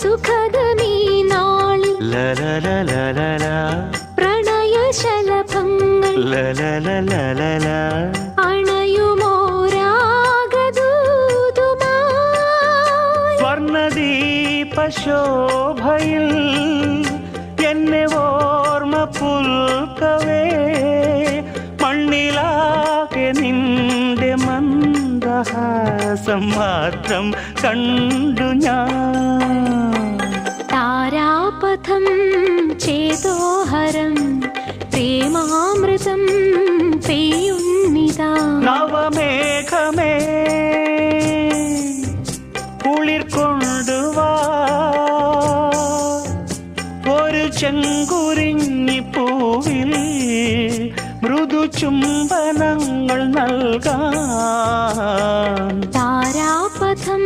സുഖദമീ നാളിൽ ലലലലലല, പ്രണയശലഭങ്ങൾ ലലലലലല. അണയുമോരാഗദൂതുമായി സ്വർണദീപശോഭയിൽ എന്നെ ഓർമ്മ പുൽക്കവേ. മണ്ണിലാകെ നിന്റെ മന്ദഹാസം മാത്രം കണ്ടു ഞാൻ. താരാപഥം ചേതോഹരം പ്രേമാമൃതം പെയ്യുന്നിതാ. നവമേഘമേ കുളിർ കൊണ്ടുവാ ഒരു ചെങ്കുരിഞ്ഞി പൂവിൽ മൃദു ചുംബനങ്ങൾ നൽകാൻ. താരാപഥം